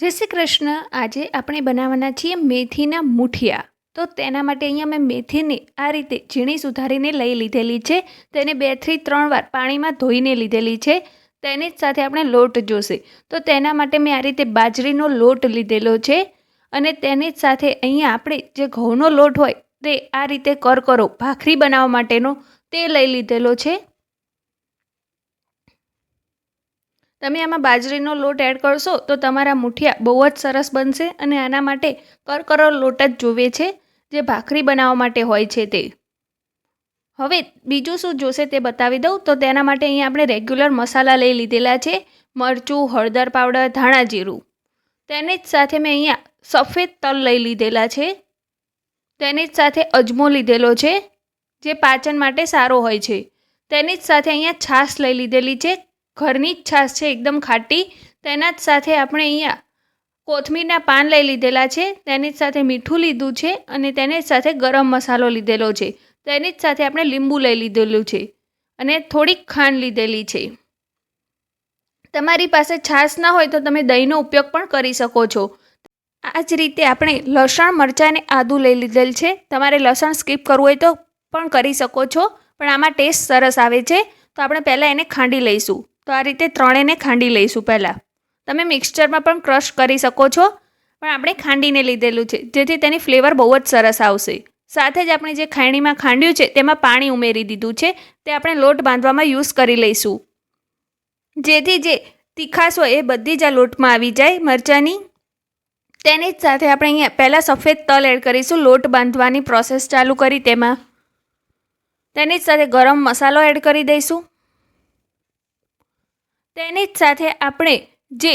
જય શ્રી કૃષ્ણ. આજે આપણે બનાવવાના છીએ મેથીના મુઠિયા. તો તેના માટે અહીંયા મેં મેથીને આ રીતે ઝીણી સુધારીને લઈ લીધેલી છે. તેને બેથી ત્રણ વાર પાણીમાં ધોઈને લીધેલી છે. તેની જ સાથે આપણે લોટ જોશે. તો તેના માટે મેં આ રીતે બાજરીનો લોટ લીધેલો છે. અને તેની જ સાથે અહીંયા આપણે જે ઘઉંનો લોટ હોય તે આ રીતે કરકરો, ભાખરી બનાવવા માટેનો તે લઈ લીધેલો છે. તમે આમાં બાજરીનો લોટ એડ કરશો તો તમારા મુઠિયા બહુ જ સરસ બનશે અને આના માટે કરકરો લોટ જ જોવે છે, જે ભાખરી બનાવવા માટે હોય છે તે. હવે બીજું શું જોશે તે બતાવી દઉં. તો તેના માટે અહીંયા આપણે રેગ્યુલર મસાલા લઈ લીધેલા છે, મરચું, હળદર પાવડર, ધાણા જીરું. તેની જ સાથે મેં અહીંયા સફેદ તલ લઈ લીધેલા છે. તેની જ સાથે અજમો લીધેલો છે, જે પાચન માટે સારો હોય છે. તેની જ સાથે અહીંયા છાશ લઈ લીધેલી છે ઘરની જ છાશ છે, એકદમ ખાટી. તેના જ સાથે આપણે અહીંયા કોથમીરના પાન લઈ લીધેલા છે, તેની જ સાથે મીઠું લીધું છે અને તેની જ સાથે ગરમ મસાલો લીધેલો છે. તેની જ સાથે આપણે લીંબુ લઈ લીધેલું છે અને થોડીક ખાંડ લીધેલી છે. તમારી પાસે છાશ ના હોય તો તમે દહીંનો ઉપયોગ પણ કરી શકો છો. આ જ રીતે આપણે લસણ, મરચાં અને આદું લઈ લીધેલ છે. તમારે લસણ સ્કીપ કરવું હોય તો પણ કરી શકો છો, પણ આમાં ટેસ્ટ સરસ આવે છે. તો આપણે પહેલાં એને ખાંડી લઈશું. તો આ રીતે ત્રણેયને ખાંડી લઈશું પહેલાં. તમે મિક્સચરમાં પણ ક્રશ કરી શકો છો, પણ આપણે ખાંડીને લીધેલું છે, જેથી તેની ફ્લેવર બહુ જ સરસ આવશે. સાથે જ આપણે જે ખાયણીમાં ખાંડ્યું છે, તેમાં પાણી ઉમેરી દીધું છે, તે આપણે લોટ બાંધવામાં યુઝ કરી લઈશું. જેથી જે તીખાશ હોય એ બધી જ આ લોટમાં આવી જાય મરચાંની. તેની જ સાથે આપણે અહીંયા પહેલાં સફેદ તલ એડ કરીશું, લોટ બાંધવાની પ્રોસેસ ચાલુ કરી તેમાં. તેની જ સાથે ગરમ મસાલો એડ કરી દઈશું. તેની જ સાથે આપણે જે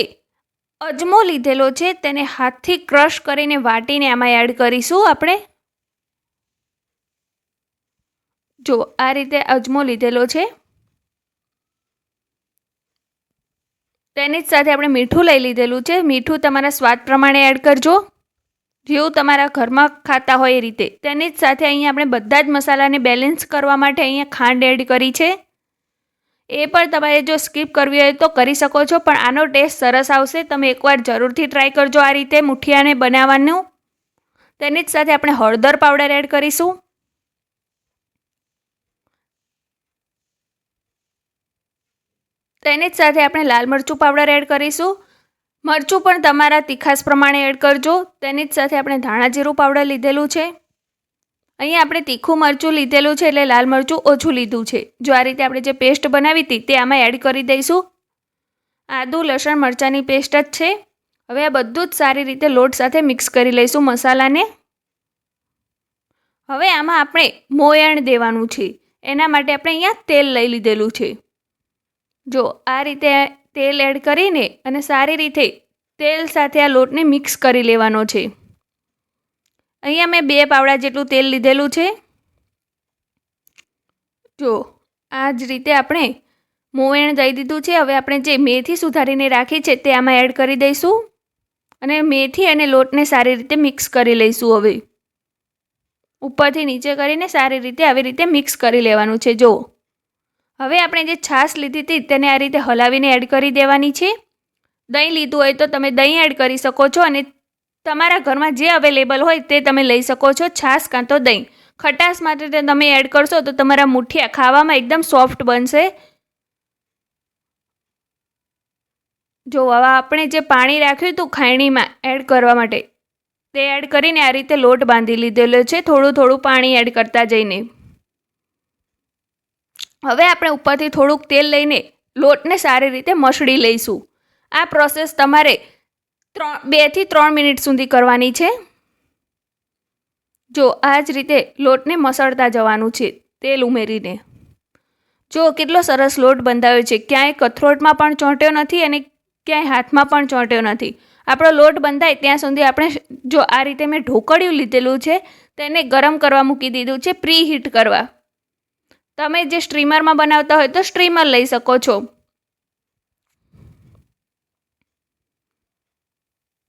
અજમો લીધેલો છે તેને હાથથી ક્રશ કરીને વાટીને આમાં એડ કરીશું આપણે. જો આ રીતે અજમો લીધેલો છે. તેની જ સાથે આપણે મીઠું લઈ લીધેલું છે. મીઠું તમારા સ્વાદ પ્રમાણે એડ કરજો. જેવું તમારા ઘરમાં ખાતા હોય એ રીતે. તેની જ સાથે અહીંયા આપણે બધા જ મસાલાને બેલેન્સ કરવા માટે અહીંયા ખાંડ એડ કરી છે. એ પણ તમારે જો સ્કીપ કરવી હોય તો કરી શકો છો, પણ આનો ટેસ્ટ સરસ આવશે. તમે એકવાર જરૂરથી ટ્રાય કરજો આ રીતે મુઠિયાને બનાવવાનું. તેની જ સાથે આપણે હળદર પાવડર એડ કરીશું. તેની જ સાથે આપણે લાલ મરચું પાવડર એડ કરીશું. મરચું પણ તમારા તીખાસ પ્રમાણે એડ કરજો. તેની જ સાથે આપણે ધાણા જીરું પાવડર લીધેલું છે. અહીંયા આપણે તીખું મરચું લીધેલું છે એટલે લાલ મરચું ઓછું લીધું છે. જો આ રીતે આપણે જે પેસ્ટ બનાવી હતી તે આમાં એડ કરી દઈશું. આદું, લસણ, મરચાંની પેસ્ટ જ છે. હવે આ બધું જ સારી રીતે લોટ સાથે મિક્સ કરી લઈશું મસાલાને. હવે આમાં આપણે મોયણ દેવાનું છે. એના માટે આપણે અહીંયા તેલ લઈ લીધેલું છે. જો આ રીતે તેલ એડ કરીને અને સારી રીતે તેલ સાથે આ લોટને મિક્સ કરી લેવાનો છે. અહીંયા મેં બે પાવડા જેટલું તેલ લીધેલું છે. જો આ જ રીતે આપણે મોવણ દઈ દીધું છે. હવે આપણે જે મેથી સુધારીને રાખી છે તે આમાં એડ કરી દઈશું. અને મેથી અને લોટને સારી રીતે મિક્સ કરી લઈશું હવે. ઉપરથી નીચે કરીને સારી રીતે આવી રીતે મિક્સ કરી લેવાનું છે. જો, હવે આપણે જે છાશ લીધી હતી તેને આ રીતે હલાવીને એડ કરી દેવાની છે. દહીં લીધું હોય તો તમે દહીં એડ કરી શકો છો અને તમારા ઘરમાં જે અવેલેબલ હોય તે તમે લઈ શકો છો, છાશ કાં તો દહીં. ખટાશ માટે તે તમે એડ કરશો તો તમારા મુઠિયા ખાવામાં એકદમ સોફ્ટ બનશે. જો હવે આપણે જે પાણી રાખ્યું હતું ખાયણીમાં એડ કરવા માટે, તે એડ કરીને આ રીતે લોટ બાંધી લીધેલો છે, થોડું થોડું પાણી એડ કરતા જઈને. હવે આપણે ઉપરથી થોડુંક તેલ લઈને લોટને સારી રીતે મસળી લઈશું. આ પ્રોસેસ તમારે ત્રણ બેથી ત્રણ મિનિટ સુધી કરવાની છે. જો આ જ રીતે લોટને મસળતા જવાનું છે તેલ ઉમેરીને. જો કેટલો સરસ લોટ બંધાયો છે, ક્યાંય કથરોટમાં પણ ચોંટ્યો નથી અને ક્યાંય હાથમાં પણ ચોંટ્યો નથી. આપણો લોટ બંધાય ત્યાં સુધી આપણે જો આ રીતે મેં ઢોકળિયું લીધેલું છે, તેને ગરમ કરવા મૂકી દીધું છે પ્રી હીટ કરવા. તમે જે સ્ટ્રીમરમાં બનાવતા હોય તો સ્ટ્રીમર લઈ શકો છો.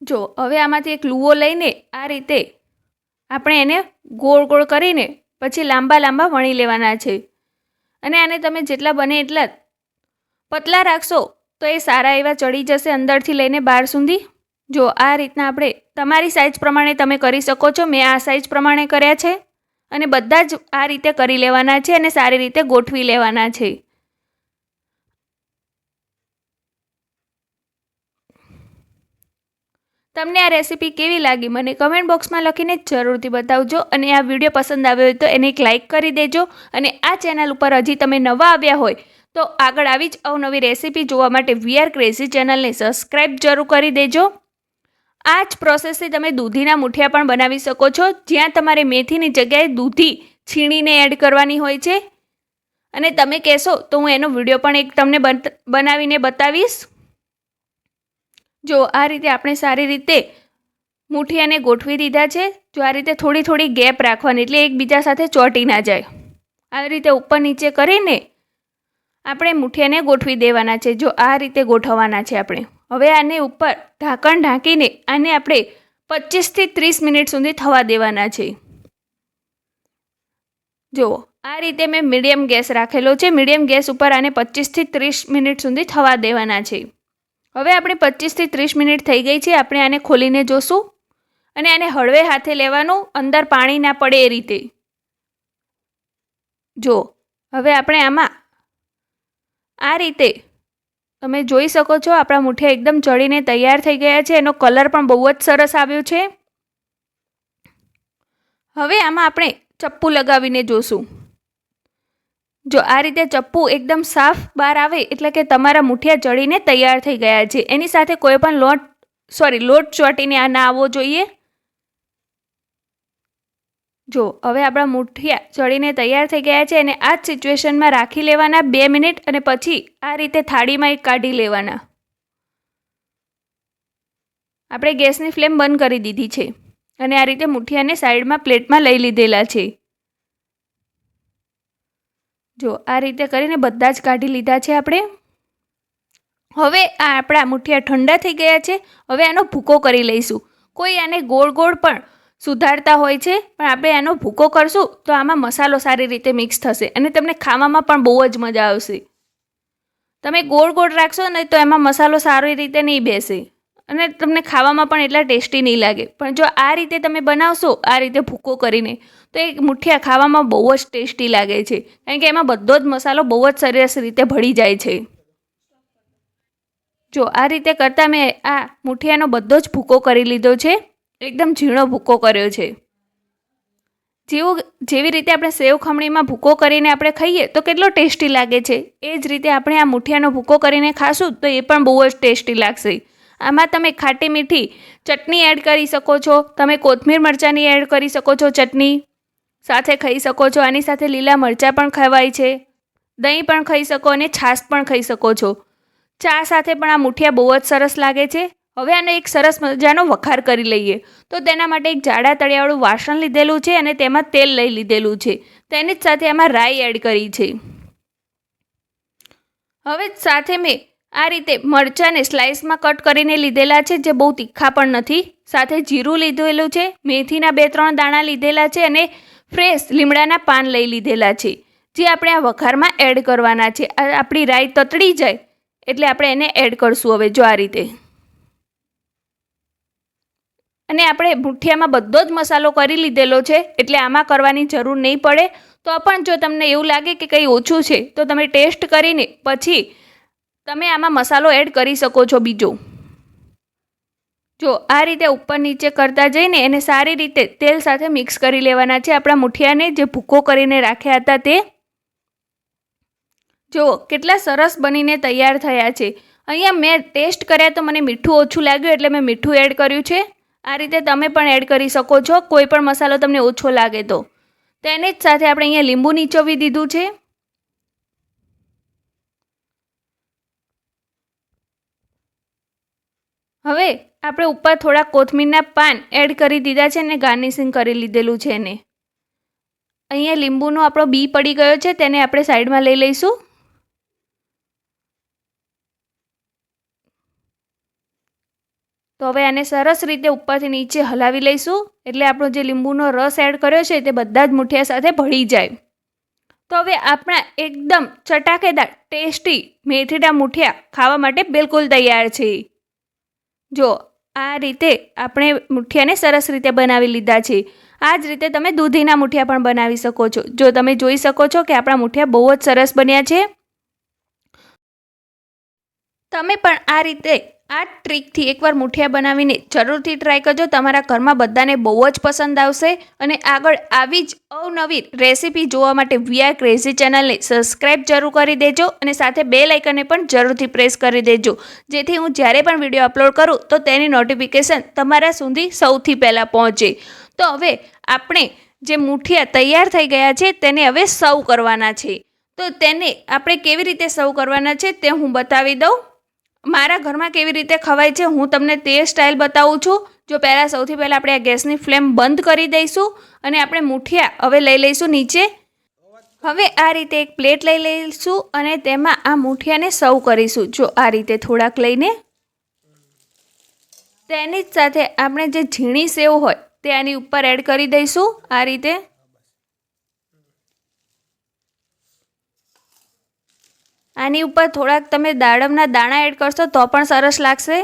જો, હવે આમાંથી એક લૂવો લઈને આ રીતે આપણે એને ગોળ ગોળ કરીને પછી લાંબા લાંબા વણી લેવાના છે. અને આને તમે જેટલા બને એટલા પતલા રાખશો તો એ સારા એવા ચડી જશે અંદરથી લઈને બહાર સુધી. જો, આ રીતના આપણે તમારી સાઇઝ પ્રમાણે તમે કરી શકો છો. મેં આ સાઇઝ પ્રમાણે કર્યા છે. અને બધા જ આ રીતે કરી લેવાના છે અને સારી રીતે ગોઠવી લેવાના છે. તમને આ રેસીપી કેવી લાગી મને કમેન્ટ બોક્સમાં લખીને જરૂરથી બતાવજો અને આ વીડિયો પસંદ આવ્યો હોય તો એને એક લાઇક કરી દેજો અને આ ચેનલ ઉપર હજી તમે નવા આવ્યા હોય તો આગળ આવી જ અવનવી રેસીપી જોવા માટે વીઆર ક્રેઝી ચેનલને સબસ્ક્રાઈબ જરૂર કરી દેજો. આ જ પ્રોસેસથી તમે દૂધીના મુઠિયા પણ બનાવી શકો છો. જ્યાં તમારે મેથીની જગ્યાએ દૂધી છીણીને એડ કરવાની હોય છે. અને તમે કહેશો તો હું એનો વીડિયો પણ એક તમને બનાવીને બતાવીશ. જો આ રીતે આપણે સારી રીતે મુઠિયાને ગોઠવી દીધા છે, જો આ રીતે થોડી થોડી ગેપ રાખવાની, એટલે એકબીજા સાથે ચોંટી ના જાય. આવી રીતે ઉપર નીચે કરીને આપણે મુઠિયાને ગોઠવી દેવાના છે. જો આ રીતે ગોઠવવાના છે આપણે. હવે આને ઉપર ઢાંકણ ઢાંકીને આને આપણે પચીસથી ત્રીસ મિનિટ સુધી થવા દેવાના છે. જુઓ આ રીતે મેં મીડિયમ ગેસ રાખેલો છે. મીડિયમ ગેસ ઉપર આને પચીસથી ત્રીસ મિનિટ સુધી થવા દેવાના છે. હવે આપણે પચીસથી ત્રીસ મિનિટ થઈ ગઈ છે, આપણે આને ખોલીને જોશું. અને આને હળવે હાથે લેવાનું, અંદર પાણી ના પડે એ રીતે. જો, હવે આપણે આમાં આ રીતે, તમે જોઈ શકો છો, આપણા મુઠિયા એકદમ ચડીને તૈયાર થઈ ગયા છે, એનો કલર પણ બહુ જ સરસ આવ્યો છે. હવે આમાં આપણે ચપ્પુ લગાવીને જોશું. જો આ રીતે ચપ્પુ એકદમ સાફ બહાર આવે, એટલે કે તમારા મુઠિયા ચડીને તૈયાર થઈ ગયા છે. એની સાથે કોઈ પણ લોટ સોરી લોટ ચોટીને આ ના આવવો જોઈએ. જો, હવે આપણા મુઠિયા ચડીને તૈયાર થઈ ગયા છે અને આ જ સિચ્યુએશનમાં રાખી લેવાના બે મિનિટ અને પછી આ રીતે થાળીમાં કાઢી લેવાના. આપણે ગેસની ફ્લેમ બંધ કરી દીધી છે અને આ રીતે મુઠિયાને સાઈડમાં પ્લેટમાં લઈ લીધેલા છે. જો આ રીતે કરીને બધા જ કાઢી લીધા છે આપણે. હવે આ આપણા મુઠિયા ઠંડા થઈ ગયા છે. હવે આનો ભૂકો કરી લઈશું. કોઈ આને ગોળ ગોળ પણ સુધારતા હોય છે, પણ આપણે આનો ભૂકો કરશું તો આમાં મસાલો સારી રીતે મિક્સ થશે અને તમને ખાવામાં પણ બહુ જ મજા આવશે. તમે ગોળ ગોળ રાખશો ને તો એમાં મસાલો સારી રીતે નહીં બેસે. અને તમને ખાવામાં પણ એટલા ટેસ્ટી નહીં લાગે. પણ જો આ રીતે તમે બનાવશો, આ રીતે ભૂકો કરીને, તો એ મુઠિયા ખાવામાં બહુ જ ટેસ્ટી લાગે છે. કારણ કે એમાં બધો જ મસાલો બહુ જ સરસ રીતે ભળી જાય છે. જો આ રીતે કરતાં મેં આ મુઠિયાનો બધો જ ભૂકો કરી લીધો છે. એકદમ ઝીણો ભૂકો કર્યો છે. જેવું, જેવી રીતે આપણે સેવ ખમણીમાં ભૂકો કરીને આપણે ખાઈએ, તો કેટલો ટેસ્ટી લાગે છે. એ જ રીતે આપણે આ મુઠિયાનો ભૂકો કરીને ખાશું, તો એ પણ બહુ જ ટેસ્ટી લાગશે. આમાં તમે ખાટી મીઠી ચટણી એડ કરી શકો છો. તમે કોથમીર મરચાંની એડ કરી શકો છો ચટણી સાથે ખાઈ શકો છો. આની સાથે લીલા મરચાં પણ ખવાય છે. દહીં પણ ખાઈ શકો અને છાશ પણ ખાઈ શકો છો. ચા સાથે પણ આ મુઠિયા બહુ જ સરસ લાગે છે. હવે આનો એક સરસ મજાનો વખાર કરી લઈએ. તો તેના માટે એક જાડા તળિયાવાળું વાસણ લીધેલું છે અને તેમાં તેલ લઈ લીધેલું છે. તેની જ સાથે આમાં રાઈ એડ કરી છે. હવે સાથે મેં આ રીતે મરચાંને સ્લાઇસમાં કટ કરીને લીધેલા છે, જે બહુ તીખા પણ નથી. સાથે જીરું લીધેલું છે, મેથીના બે ત્રણ દાણા લીધેલા છે અને ફ્રેશ લીમડાના પાન લઈ લીધેલા છે, જે આપણે આ વઘારમાં એડ કરવાના છે. આપણી રાઈ તતડી જાય એટલે આપણે એને એડ કરશું હવે જો આ રીતે. અને આપણે મુઠિયામાં બધો જ મસાલો કરી લીધેલો છે, એટલે આમાં કરવાની જરૂર નહીં પડે. તો પણ જો તમને એવું લાગે કે કંઈ ઓછું છે, તો તમે ટેસ્ટ કરીને પછી તમે આમાં મસાલો એડ કરી શકો છો બીજો. જો આ રીતે ઉપર નીચે કરતા જઈને એને સારી રીતે તેલ સાથે મિક્સ કરી લેવાના છે. આપણા મુઠિયાને જે ભૂકો કરીને રાખ્યા હતા તે. જો કેટલા સરસ બનીને તૈયાર થયા છે. અહીંયા મેં ટેસ્ટ કર્યા તો મને મીઠું ઓછું લાગ્યું એટલે મેં મીઠું એડ કર્યું છે. આ રીતે તમે પણ એડ કરી શકો છો. કોઈ પણ મસાલો તમને ઓછો લાગે તો. તેની જ સાથે આપણે અહીંયા લીંબુ નીચોવી દીધું છે. હવે આપણે ઉપર થોડા કોથમીરના પાન એડ કરી દીધા છે અને ગાર્નિશિંગ કરી લીધેલું છે એને. અહીંયા લીંબુનો આપણો બી પડી ગયો છે, તેને આપણે સાઈડમાં લઈ લઈશું. તો હવે આને સરસ રીતે ઉપરથી નીચે હલાવી લઈશું, એટલે આપણો જે લીંબુનો રસ એડ કર્યો છે, તે બધા જ મુઠિયા સાથે ભળી જાય. તો હવે આપણા એકદમ ચટાકેદાર, ટેસ્ટી મેથીના મુઠિયા ખાવા માટે બિલકુલ તૈયાર છે. જો, આ રીતે આપણે મુઠિયાને સરસ રીતે બનાવી લીધા છે. આ જ રીતે તમે દૂધીના મુઠિયા પણ બનાવી શકો છો. જો તમે જોઈ શકો છો કે આપણા મુઠિયા બહુ જ સરસ બન્યા છે. તમે પણ આ રીતે આ ટ્રીકથી એકવાર મુઠિયા બનાવીને જરૂરથી ટ્રાય કરજો. તમારા ઘરમાં બધાને બહુ જ પસંદ આવશે. અને આગળ આવી જ અવનવી રેસીપી જોવા માટે વીઆર ક્રેઝી ચેનલને સબસ્ક્રાઇબ જરૂર કરી દેજો અને સાથે બે લાઇકનને પણ જરૂરથી પ્રેસ કરી દેજો. જેથી હું જ્યારે પણ વીડિયો અપલોડ કરું તો તેની નોટિફિકેશન તમારા સુધી સૌથી પહેલાં પહોંચે. તો હવે આપણે જે મુઠિયા તૈયાર થઈ ગયા છે તેને હવે સર્વ કરવાના છે. તો તેને આપણે કેવી રીતે સર્વ કરવાના છે તે હું બતાવી દઉં. મારા ઘરમાં કેવી રીતે ખવાય છે, હું તમને તે સ્ટાઇલ બતાવું છું. જો પહેલાં સૌથી પહેલાં આપણે આ ગેસની ફ્લેમ બંધ કરી દઈશું અને આપણે મુઠિયા હવે લઈ લઈશું નીચે. હવે આ રીતે એક પ્લેટ લઈ લઈશું અને તેમાં આ મુઠિયાને સર્વ કરીશું. જો આ રીતે થોડાક લઈને તેની જ સાથે આપણે જે ઝીણી સેવ હોય તે આની ઉપર એડ કરી દઈશું આ રીતે. આની ઉપર થોડાક તમે દાડમના દાણા એડ કરશો તો પણ સરસ લાગશે.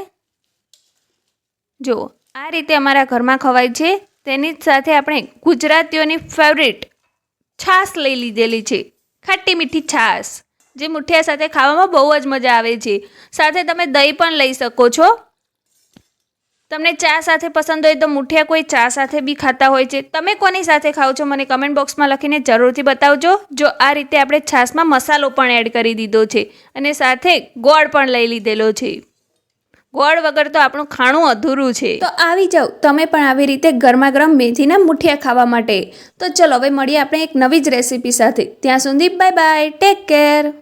જો, આ રીતે અમારા ઘરમાં ખવાય છે. તેની જ સાથે આપણે ગુજરાતીઓની ફેવરિટ છાશ લઈ લીધેલી છે. ખાટી મીઠી છાશ, જે મુઠિયા સાથે ખાવામાં બહુ જ મજા આવે છે. સાથે તમે દહીં પણ લઈ શકો છો. તમને ચા સાથે પસંદ હોય તો મુઠિયા કોઈ ચા સાથે બી ખાતા હોય છે. તમે કોની સાથે ખાઓ છો મને કમેન્ટ બોક્સમાં લખીને જરૂરથી બતાવજો. જો આ રીતે આપણે છાશમાં મસાલો પણ એડ કરી દીધો છે અને સાથે ગોળ પણ લઈ લીધેલો છે. ગોળ વગર તો આપણું ખાણું અધૂરું છે. તો આવી જાઓ. તમે પણ આવી રીતે ગરમા ગરમ મેથીના મુઠિયા ખાવા માટે. તો ચલો, હવે મળીએ આપણે એક નવી જ રેસીપી સાથે. ત્યાં સુધી બાય બાય ટેક કેર